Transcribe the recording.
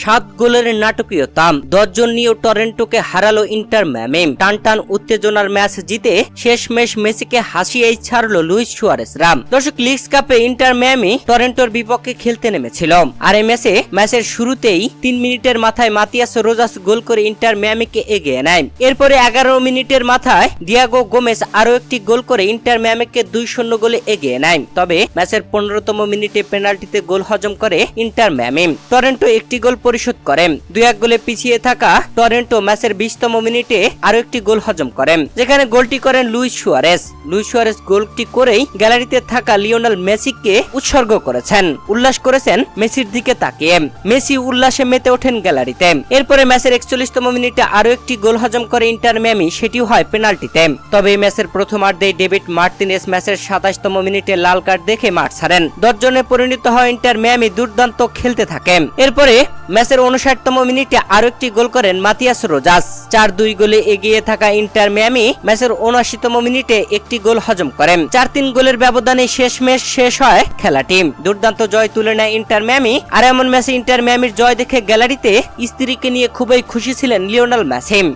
সাত গোলের নাটকীয়তা দশজন নিয়েও টরেন্টোকে হারালো ইন্টার ম্যামে। টান টান উত্তেজনার ম্যাচ জিতে শেষমেশ মেসিকে হাসিয়েই ছাড়লো লুইস সুয়ারেসরা দর্শক, লিগস কাপে ইন্টার ম্যামি টরেন্টোর বিপক্ষে খেলতে নেমেছিল। আর এই ম্যাচে, ম্যাচের শুরুতেই তিন মিনিটের মাথায় মাতিয়াস রোজাস গোল করে ইন্টার ম্যামিকে এগিয়ে নেয়। এরপরে এগারো মিনিটের মাথায় দিয়াগো গোমেস আরও একটি গোল করে ইন্টার ম্যামিকে দুই শূন্য গোলে এগিয়ে নেয়। তবে ম্যাচের পনেরোতম মিনিটে পেনাল্টিতে গোল হজম করে ইন্টার ম্যামি। টরেন্টো একটি গোল পরিশোধ করে দুই এক গোলে পিছিয়ে থাকা টরেন্টো ম্যাচের বিশতম মিনিটে আরও একটি গোল হজম করে যেখানে গোলটি করেন লুইস সুয়ারেস লুইস সুয়ারেস গোলটি করেই গ্যালারিতে থাকা লিওনাল মেসিকে উৎসর্গ করেছেন। উল্লাস করেছেন মেসির দিকে তাকিয়ে। মেসি উল্লাসে মেতে ওঠেন গ্যালারিতে। এরপরে ম্যাচের একচল্লিশতম মিনিটে আরও একটি গোল হজম করে ইন্টার ম্যামি, সেটিও হয় পেনাল্টিতে। তবে এই ম্যাচের প্রথমার্ধে ডেভিড মার্টিনেস ম্যাচের সাতাশতম মিনিটে লাল কার্ড দেখে মাঠ ছাড়েন। দশজনে পরিণত হয় ইন্টার ম্যামি দুর্দান্ত খেলতে থাকে এরপরে ম্যাচের উনষাটতম মিনিটে আরও একটি গোল করেন মাতিয়াস রোজাস। চার দুই গোলে এগিয়ে থাকা ইন্টার ম্যামি ম্যাচের উনআশিতম মিনিটে একটি গোল হজম করেন। চার তিন গোলের ব্যবধানে শেষ ম্যাচ শেষ হয় খেলাটি। দুর্দান্ত জয় তুলে নেয় ইন্টার ম্যামি। আর এমন ম্যাচে ইন্টার ম্যামির জয় দেখে গ্যালারিতে স্ত্রীকে নিয়ে খুবই খুশি ছিলেন লিওনাল ম্যাসিম